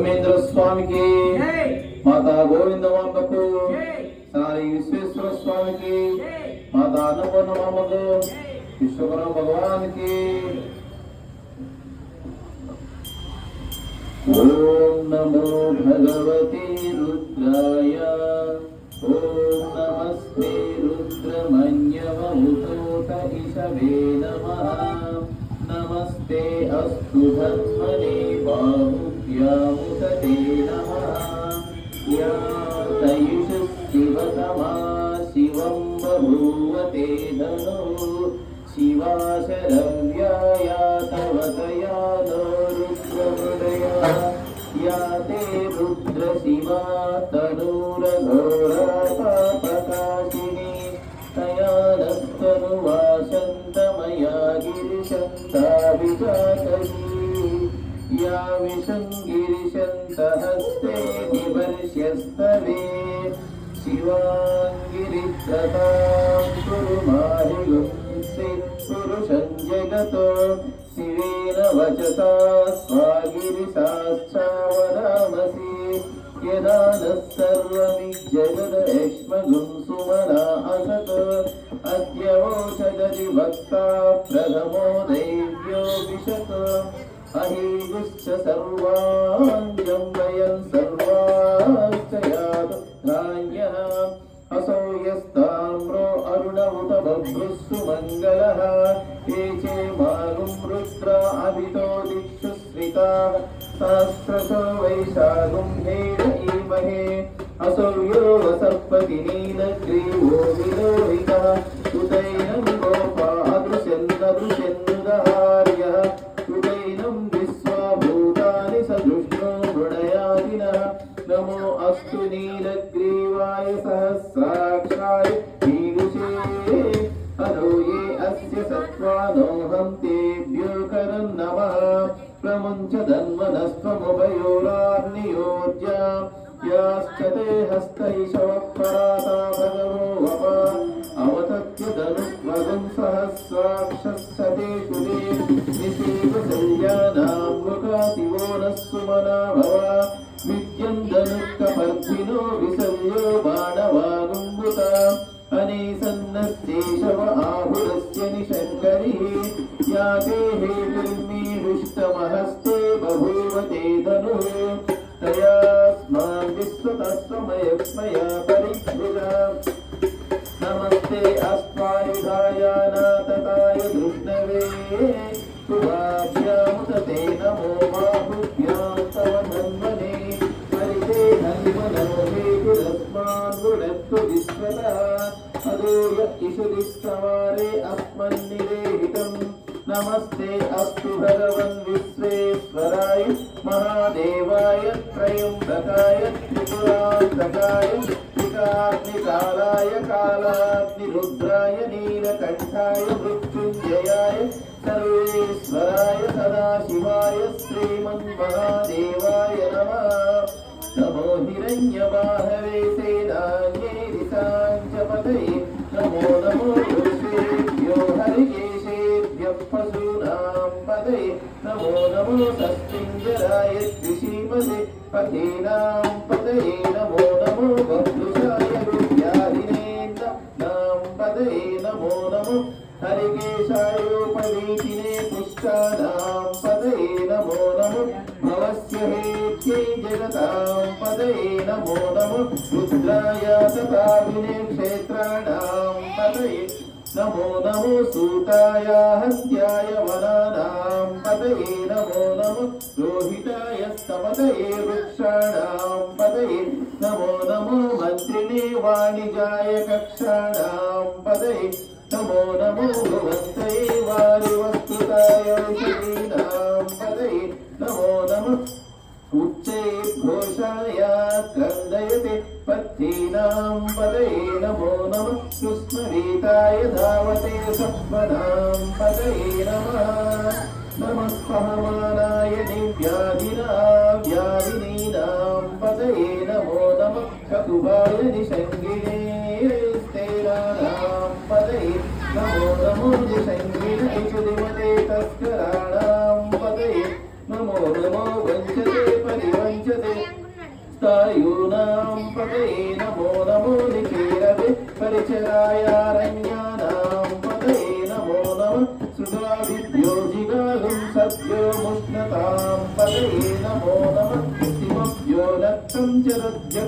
రామేంద్ర స్వామికి మాతా గోవిందమాంబకు సాయి విశ్వేశ్వర స్వామికి మాతా అన్నపూర్ణమాంబకు జై. విశ్వకర్మ భగవానికి ఓం నమో భగవతే రుద్రాయ ఓం నమస్తే రుద్రమన్యమముతోత ఇషవే నమః. నమస్తే అస్తు ధర్మణే या मुदते नमः या तयुषशिवतमा शिवं बभूवते धनु शिवा शरव्याया तव तया नो रुद्रहृदया या ते रुद्रशिवा तनूरघोराप्रकाशिनी तया नस्तनुवासन्तमया गिरिशन्ताभिजातयी विजातयी या विशं गिरिशन्तहस्ते निवर्ष्यस्तवे शिवाङ्गिरित्रतां कुरु माहिगुंसि पुरुषं जगतो शिवेन वचसा स्वागिरिसाश्चावदामसि यदा नः सर्वमिज्जगदयक्ष्मगुं सुमना असत् अद्य वोषदति वक्ता प्रथमो दैव्यो विशत् अहीगुश्च सर्वाञ्जं वयं सर्वाश्च यातु धान्यः असौ यस्ताम्रो अरुण उत बभ्रुस्सु मङ्गलः ये चे मारुं रुद्र अभितो दिक्षु श्रिताः सहस्रशो वैशाखुं हेड ईमहे असौ यो वसर्पति नीलग्रीवो विलोहितः యాశ్చతే హస్తైషవరాతా భగవో వమ అవతత్యదనుమగం సహస్రాక్షతే కులే నిశీవ సంధ్యానాం ముఖాతివో నస్సుమనా భవ విద్యంధనుక్కపర్ధినో విసంయో బాణవాగుంబుత అనే సన్నస్తేషవ ఆహురస్య నిశంకరి యాతే హేతుర్మీ హృష్టమహస్తే బభూవ తే ధనుః मया नमस्ते अस्त्वायुधायानाथताय दृष्णवे शुभाभ्यामुदते नमो बाहुभ्यां तव धन्वने विश्वतः अदूय इषुदिस्तवारे अस्मन्निदेहितं नमस्ते अस्तु भगवन् పతీనాం పతయే నమో నమో భక్తుసాయ విద్యాధినేంద్రం నాం పతయే నమో నమో హరికేశాయోపరీతినే పుష్టానాం పతయే నమో నమో భవస్య హేత్యై జగతాం. పతయే నమో నమో రుద్రాయ సూతాయ హత్యాయ వనానాం. పతయే నమో నమో రోహితా సమదయే వృక్షాణాం పదయే నమో నమో మంత్రిణే వాణిజాయ కక్షాణాం పదయే నమో నమో భగవంతయే వారి వస్తుతాయ పదయే నమో నమ ఉచ్చై ఘోషాయ కందయతే పత్తీనాం పదయే నమో నమ కృష్ణరీతాయ ధావతే సప్మనాం పదయే నమ. నమస్సహమానా అక్షరాణాం పదయే నమో నమో వంచతే పరివంచతే స్థాయూనాం పదయే నమో నమో నిఖీరవే పరిచరాయారంగ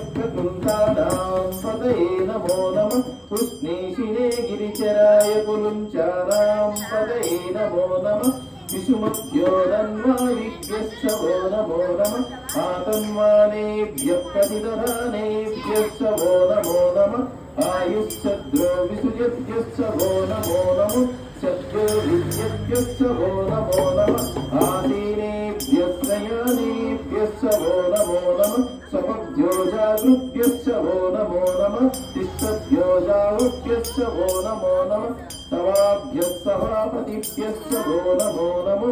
సంచరద్యక్షకుంఠానాం పదయే నమో నమ ఉష్ణేషిణే గిరిచరాయ పులుంచానాం పదయే నమో నమ విషుమద్యోదన్వావిభ్యశ్చవో నమో నమ ఆతన్వానేభ్య ప్రతిదధానేభ్యశ్చవో నమో నమ ఆయుశ్చద్రో విసుజభ్యశ్చవో నమో నమ శబ్దో విద్యభ్యశ్చవో నమో నమ ఆసీనేభ్యశ్రయానేభ్యశ్చవో నమో నమ. సమద్యోజాగృభ్యశ్చ ఓ నమో నమ తిష్టద్యోజావృభ్యశ్చ ఓ నమో నమ సవాభ్యः సభాపతిభ్యశ్చ ఓ నమో నమో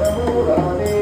నమో. రాధే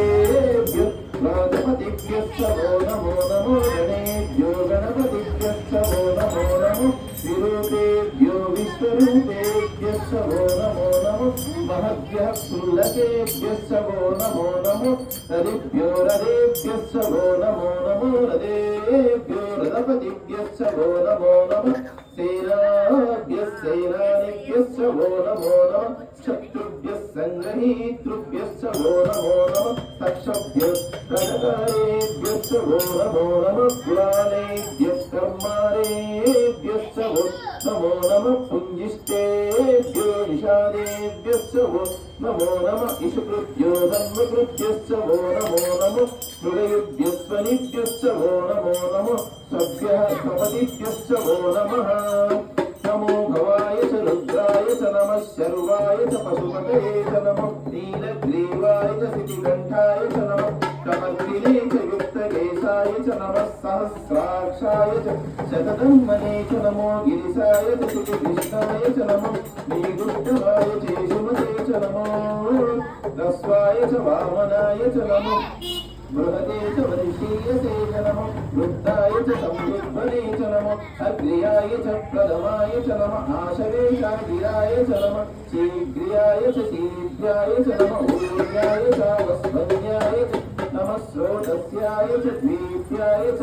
रदेभ्यश्च वो नमो नमो रदेभ्यो रदपतिभ्यश्च वो नमो नमः सेनाभ्यः सेनानिभ्यश्च वो नमो नमः शत्रुभ्यः सङ्ग्रहीतृभ्यश्च वो नमो नमः तक्षभ्यः कटकारेभ्यश्च वो नमो नमः कुलालेभ्यः कर्मारेभ्यश्च वो नमो नमः पुञ्जिष्टेभ्यो निषादेभ्यश्च वो नमो नमः इषुकृभ्यो धर्मकृभ्यश्च वो नमो नमः मृगयुभ्यस्वनिभ्यश्च वो नमो नमः सभ्यः स्वपतिभ्यश्च वो नमः नमो भवाय च रुद्राय च नमः शर्वाय च पशुपतये च नमः नीलग्रीवाय च सितिकण्ठाय च नमः कमर्दिने च युक्तकेशाय च नमः सहस्राक्षाय च शतधन्मने च नमो गिरिशाय च श्रीकृष्णाय च భావనాయ చ నమో బృహదే చ వరిషీయసే చ నమో వృద్ధాయ చ సంవృద్ధనే చ నమో అగ్రియాయ చ ప్రథమాయ చ నమ ఆశవే శాంతిరాయ చ నమ శీఘ్రియాయ చ శీఘ్రాయ చ నమ ఊర్యాయ చావస్మన్యాయ చ నమ శ్రోతస్యాయ చ దీప్యాయ చ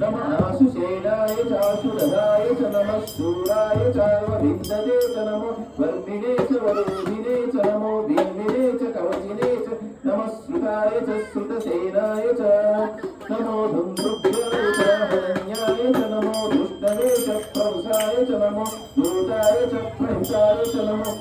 నమాసుసేనాయ చాసురదాయ చ నమస్సూరాయ చావవిందదే చ నమో వర్మిణే చ వరోహిణే చ నమో దీన్మినే చ కవచినే చ నమస్సుతాయ చ సుతసేనాయ చ నమో ధుంద్రుభ్యాయ చ హరణ్యాయ చ నమో దుష్టవే చ ప్రవసాయ చ నమో దూతాయ చ ప్రహితాయ చ నమో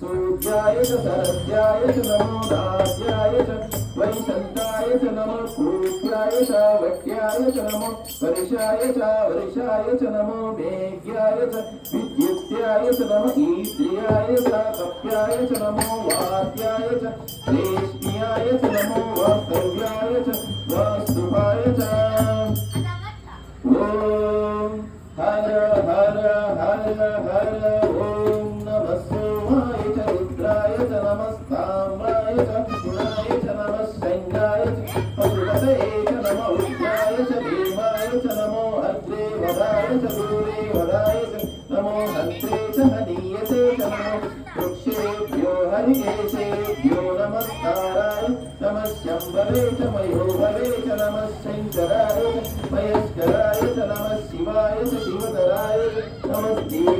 सूर्याय सरस्याय च नमो वैशन्ताय च नमः कूप्याय च कप्याय नमो वाद्याय च रेष्म्याय च नमो वास्तव्याय च वास्तुभाय च। ॐ हर हर हर हर। ष्टरायत वैभवेत नमः शङ्कराय मयस्करायत नमः शिवायत शिवधराय नमस्ते।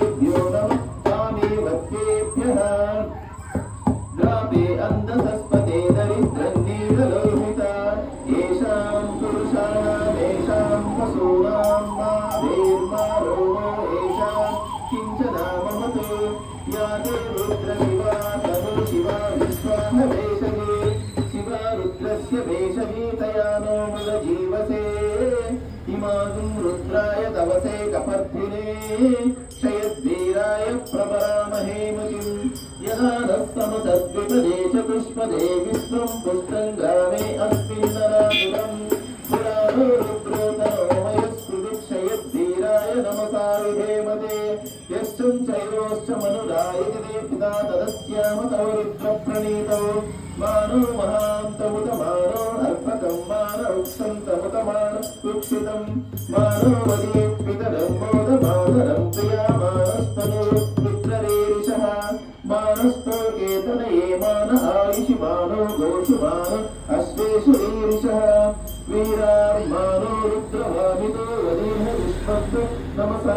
विश्वाहवेशगे शिवा रुद्रस्य भेषजी तया नो मृगजीवसे इमागुं रुद्राय तवसे कपर्धिने क्षयद्वीराय प्रपरामहे मतिम् यदा नः समसद्विपदे चतुष्पदे विश्वं पुष्टं मान आयुषि मानो गोषु मान अश्वेषु रीरिषः वीरार्मानो रुद्रवामितो वदेह विश्वस्तु नमसा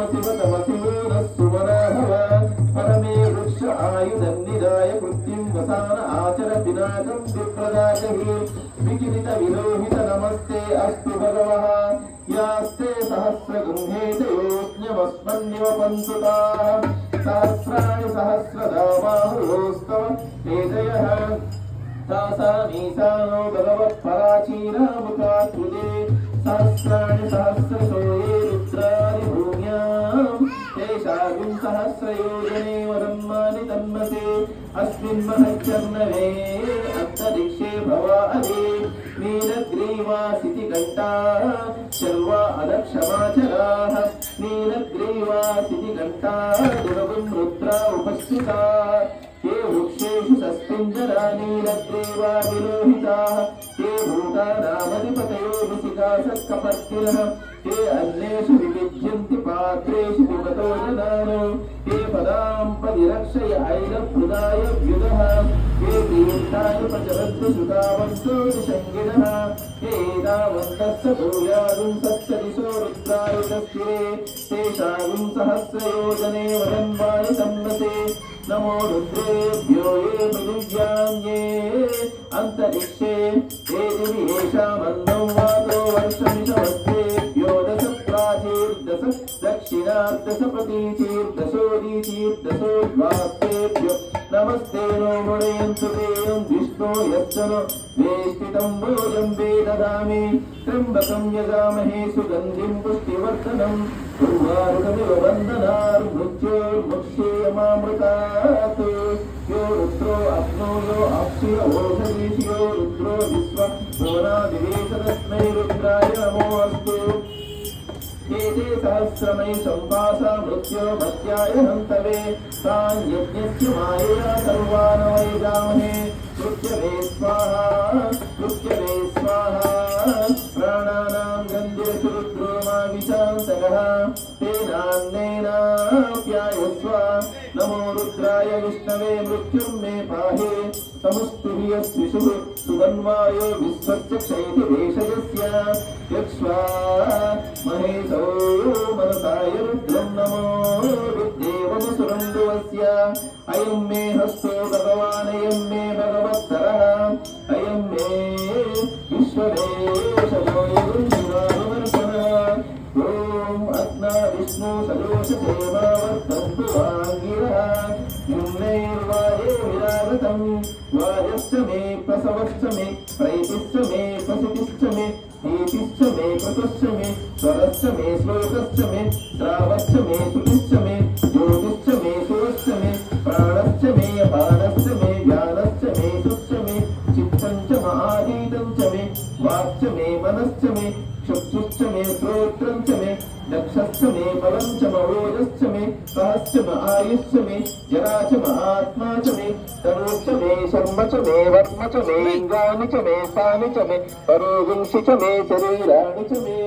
Mm-hmm. नीलग्रीवासिति घण्टा दुर्गुं रुद्रा उपस्थिता ये वृक्षेषु सस्पिञ्जरा नीलग्रीवा विलोहिताः ये भूतानामधिपतयो विशिखासत्कपर्तिनः ते अन्येषु विविध्यन्ति पात्रेषु पिबतो जनानो ते पदां परिरक्षय ऐलभृदाय व्युदः ये तीर्थाय प्रचरन्तु सुतावन्तो निषङ्गिणः ये एतावन्तस्य भूयागुं तस्य दिशो रुद्राय तस्थिरे तेषागुं सहस्रयोजने वदन्वाय सम्मते नमो रुद्रेभ्यो ये पृथिव्यां ये अन्तरिक्षे ये दिवि येषामन्नो वातो वर्षमिषमस्तेभ्यो दश प्राचीर्दश दक्षिणार्दश प्रतीचीर्दशोदीचीर्दशोद्वास्तेभ्यो नमस्ते नो मुणयन्तु तेयं विष्णो यश्च वेष्टितं भोजं वेददामि त्र्यम्बकं यजामहे सुगन्धिं पुष्टिवर्धनम् उर्वारुकमिव बन्धनार्मृत्योर्मुक्षेयमामृतात् यो रुद्रो अग्नो यो अक्षिर ओषधीषि रुद्रो विश्व। भुवनादिवेश तस्मै रुद्राय नमोऽस्तु। देवी सहस्रमयि सौपास मृत्यो भक्त्याय हन्तवे तान् यज्ञस्य मायया सर्वानवैजामहे। कृत्यवे स्वाहा कृत्यवे स्वाहा। प्राणानां गन्धे सुरुद्रोमाविशान्तकः तेनान्नेनाप्यायस्व नमो रुद्राय विष्णवे मृत्युं मे पाहे। समुष्टिभियस्विषुः सुगन्वायो विश्वस्य क्षैति वेषयस्य यक्ष्वा महेशौ मनसाय रुद्रं नमो विद्देवमुसुरन्दुवस्य अयं मे हस्तो भगवान् अयं मे भगवत्तरः अयं मे विश्वदेशो ॐ अग्ना विष्णु सदोषसेवा वर्तन्तु वाङ्गिरः निम्नैर्वाये विरागतम् वायश्च मे प्रसवश्च मे प्रैतिश्च मे प्रसितिश्च मे नीतिश्च मे कृतश्च मे स्वरश्च मे श्लोकश्च मे श्रावश्च मे मे। చమే ఇంగాని చమే సాని చమే పరోగుంసి చమే శరీరాణి చమే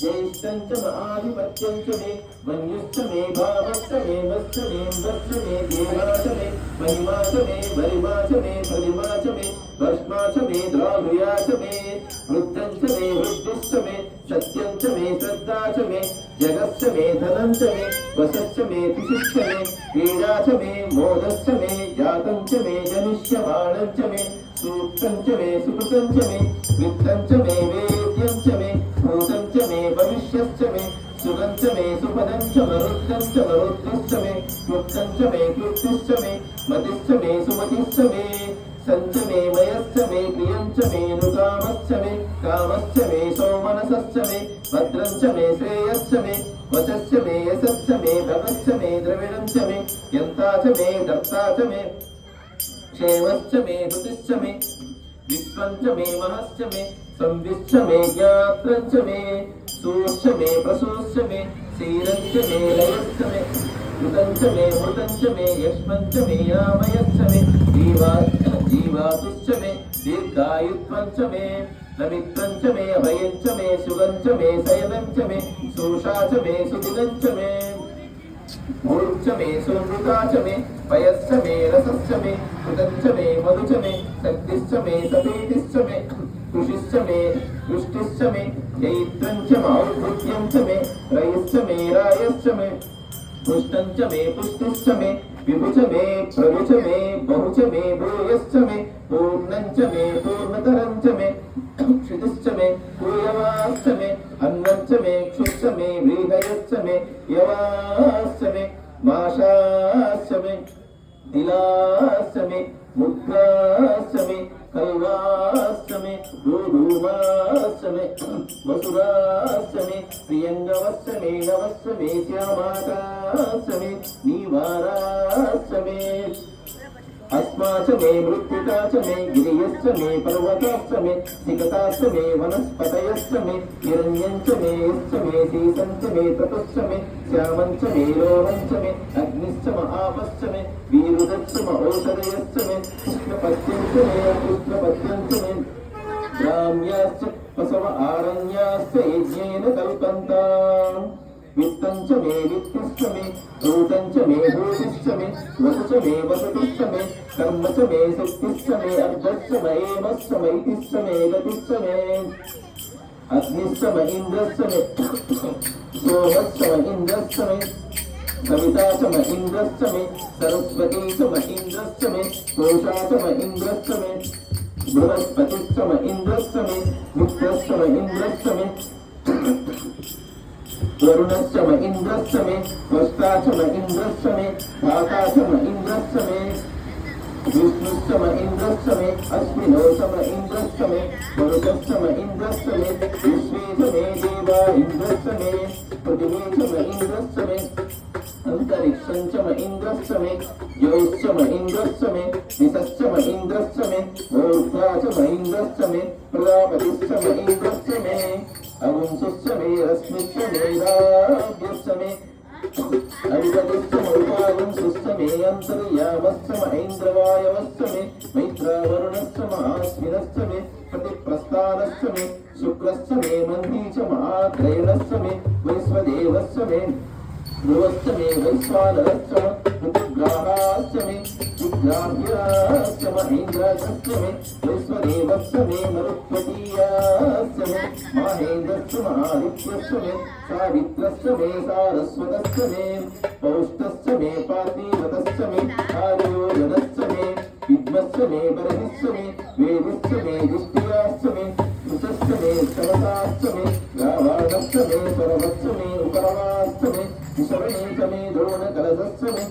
జ్యేష్టంచ మహాధిపత్యంచ మే మన్యుశ్చ మే భావశ్చ మే వశ్చ మే వశ్చ మే దేవాచ మే మహిమాచ మే వరిమాచ మే ప్రతిమాచ మే భస్మాచ మే ద్రావ్యాచ మే సత్యం చ మే శ్రద్ధా చ మే జగశ్చ మే ధనం చ మే వసశ్చ మే పిశుశ్చ మే క్రీడా చ మే మోదశ్చ మే జాతం చ మే జనిష్యమాణం చ మే సూక్తం చ మే సుకృతం చ మే విత్తం చ మే వేద్యం చ మే భూతం చ మే భవిష్యశ్చ మే సుఖం చ మే సుపదం చ మరుద్ధం చ మరుద్ధశ్చ మే క్లుప్తం చ మే క్లుప్తిశ్చ మే మతిశ్చ మే సుమతిశ్చ మే సంచ మే మయశ్చ మే ప్రియం చ మే నృకామశ్చ మే కామశ్చ మే సోమనసశ్చ మే భద్రం చ మే శ్రేయశ్చ మే వచశ్చ మే యశశ్చ మే భగశ్చ మే ద్రవిణం చ మే యంతా చ మే దర్తా చ మే క్షేమశ్చ మే ధృతిశ్చ మే విశ్వంచ మే మనశ్చ మే సంవిశ్చ మే జ్ఞాత్రంచ మే సూశ్చ మే ప్రసూశ్చ మే క్షీరంచ మే లయశ్చ మే మృతంచ మే మృతంచ మే యష్మంచ మే యామయశ్చ మే జీవా జీవాతుశ్చ మే దీర్ఘాయుత్వంచ మే. నమిత్తం చ మే అభయం చ మే శుభం చ మే శయనం చ మే శోషా చ మే సుదినం చ మే భూర్చ మే సోమృతా చ మే పయశ్చ మే రసశ్చ మే కృతంచ మే మధుచ మే శక్తిశ్చ మే సపేతిశ్చ మే కృషిశ్చ మే దృష్టిశ్చ మే చైత్రం చ మారుభృత్యం మే విభుచ మే ప్రభుచ మే బహుచ మే భూయశ్చ మే పూర్ణంచ మే పూర్ణతరంచ మే క్షితిశ్చ మే భూయవాశ్చ మే అన్నంచ మే క్షుచ్చ మే వీహయశ్చ మే యవాశ్చ మే మాషాశ్చ మే తిలాశ్చ మే ముగ్రాశ్చ మే కల్వాశ్చ मे बहु च मे भूयश्च मे पूर्णं च मे पूर्णतरं च मे क्षितिश्च मे पूयवाश्च मे अन्नं च मे क्षुश्च मे व्रीहयश्च मे यवाश्च मे माशाश्च मे तिलाश्च मे मुद्राश्च मे कल्वाश्च मे गोधूमाश्च मे वसुराश्च मे प्रियङ्गवश्च मे नवश्च मे श्यामाकाश्च मे नीवाराश्च मे अस्मा च मे मृत्तिका च मे गिरियश्च मे पर्वताश्च मे सिकताश्च मे वनस्पतयश्च मे हिरण्यं च मे यश्च मे शीतं च मे तपश्च मे श्यामं च मे लोहं च मे अग्निश्च म आपश्च मे वीरुदश्च म औषधयश्च मे कृष्णपत्यं च मे कृष्णपत्यं च मे ग्राम्याश्च पशव आरण्याश्च यज्ञेन कल्पन्ताम् वित्तं च मे वित्तिश्च मे भूतं च मे भूतिश्च मे वसु च मे वसतिश्च मे कर्म च मे शक्तिश्च मे अर्धश्च म एमश्च मैतिश्च मे गतिश्च मे अग्निश्च म इन्द्रश्च मे सोमश्च म इन्द्रश्च मे कविता च म इन्द्रश्च मे सरस्वती च म इन्द्रश्च मे कोशा च म इन्द्रश्च मे बृहस्पतिस्तम इन्द्रस्तमे मित्रस्तम इन्द्रस्तमे वरुणस्तम इन्द्रस्तमे वस्तासम इन्द्रस्तमे भातासम इन्द्रस्तमे विष्णुस्तम इन्द्रस्तमे अस्मिनोसम इन्द्रस्तमे मरुतस्तम इन्द्रस्तमे विश्वेशमे देवा इन्द्रस्तमे प्रतिमेशम इन्द्रस्तमे च म इन्द्रश्च मे अन्तरिक्षं च म इन्द्रश्च मे योश्च म इन्द्रश्च मे निशश्च म इन्द्रश्च मे मूर्धा च म इन्द्रश्च मे प्रजापतिश्च म इन्द्रश्च मे अवंसश्च मे रश्मिश्च मे राभ्यश्च मे अधिपतिश्च मरुपावंसश्च मे अन्तर्यामश्च म ऐन्द्रवायवश्च मे मैत्रावरुणश्च म आश्विनश्च मे प्रतिप्रस्थानश्च मे शुक्रश्च मे मन्दी च म आग्रयणश्च मे वैश्वदेवश्च मे గృహస్థ మే వైశ్వానరశ్చ ముగ్రాహాశ్చ మే ముగ్రాభిరాశ్చ మహేంద్రాశ్చ మే వైశ్వదేవశ్చ మే మరుత్వతీయాశ్చ మే మహేంద్రశ్చ మహాదిత్యశ్చ మే సావిత్రశ్చ మే సారస్వతశ్చ మే పౌష్టశ్చ మే పార్వీవ్రతశ్చ మే ఆర్యోగనశ్చ మే విద్మశ్చ మే బలహిశ్చ మే వేదిశ్చ మే దుష్టియాశ్చ మే కృతశ్చ మే సవతాశ్చ మే రావాణశ్చ మే సర్వశ్చ మే ఉపరమాశ్చ మే విషవణీచ మే ద్రోణకలశశ్చ మే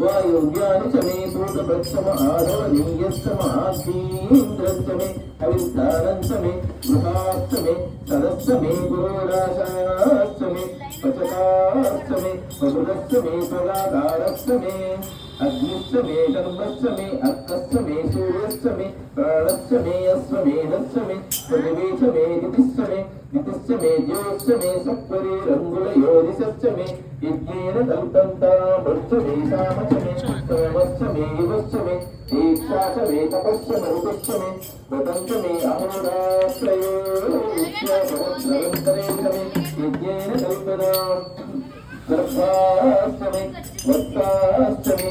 వాయువ్యాని చ మే సూతప్రచ్చమ ఆదవనీయశ్చ మహాధీంద్రశ్చ మే అవిస్తారం చ మే గృహాశ్చ మే సదశ్చ మే గురోడాశాశ్చ మే పచకాశ్చ మే పశురశ్చ మే స్వగాకారశ్చ మే అగ్నిశ్చ మే గర్భశ్చ మే అక్కశ్చ మే సూర్యశ్చ మే ప్రాణశ్చ మే అశ్వమేధశ్చ మే పృథివీ చ మే దితిశ్చ మే దితిశ్చ మే జ్యోశ్చ మే సత్వరే రంగుల యోధిశ్చ మే యజ్ఞేన కల్పంతా భృత్య మే దీక్షా చ మే తపశ్చ మరుతశ్చ మే మే యజ్ఞేన గర్భాష్టమి వత్సాష్టమి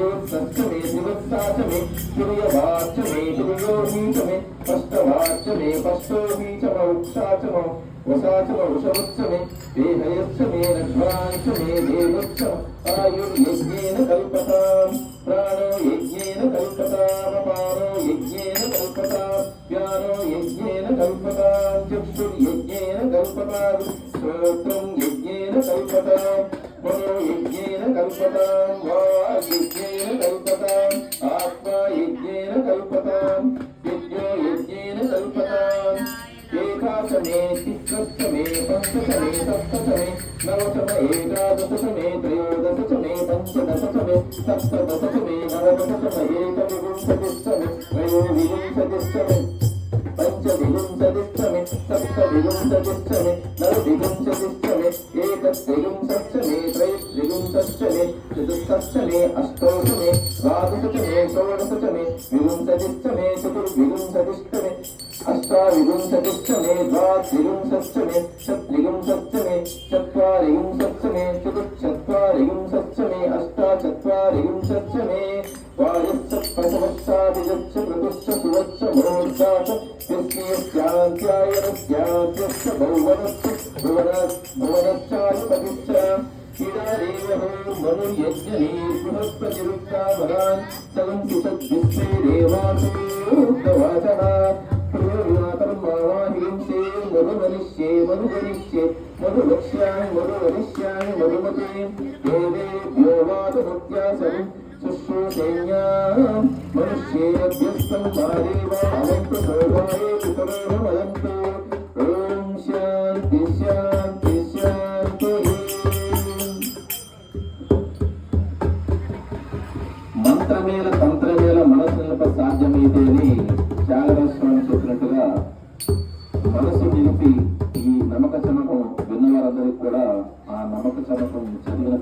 దివత్సష్టమి దివత్సాచమి తుర్యవాక్యమి తుర్యోహీచమి పష్టవాక్యమి పష్టోహీచమౌక్షాచమ వసాచమ వృషవత్సమి దేహయస్సమే నధ్వాంశమే దేవత్సమ ఆయుర్యజ్ఞేన కల్పతాం ప్రాణో యజ్ఞేన కల్పతాం అపానో యజ్ఞేన కల్పతాం వ్యానో యజ్ఞేన కల్పతాం చక్షుర్యజ్ఞేన కల్పతాం శ్రోత్రం యజ్ఞేన కల్పతాం మనో యజ్ఞేన కల్పతాం. త్రయోదశమే పంచదశమే సప్తదశమే నవదశమే ఏకవింశతిష్టమే త్రయోవింశతిష్టమే పంచవింశతిష్టమే సప్తవింశతిష్టమే నవవింశతిష్టమే ఏకత్రివింశష్టమే త్రైత్రివింశష్టమే అష్టోషమే ద్వాదశమే షోడశమే వింశతిష్టమే చతుర్వింశతిష్టమే అష్టావింశతిష్టమే ద్వాత్రివింశష్టమే షట్వింశష్టమే చత్వారివింశష్టమే చతుశ్చత్వారివింశష్టమే మంత్రమేల తంత్రమేల మనసులప సాధ్యమైతే అని త్యాగరాజ స్వామి చెప్పినట్టుగా మనసు నిలిపి ఈ నమ్మక చమకం విన్నవారందరికీ కూడా ఆ నమ్మక చమకం చదివిన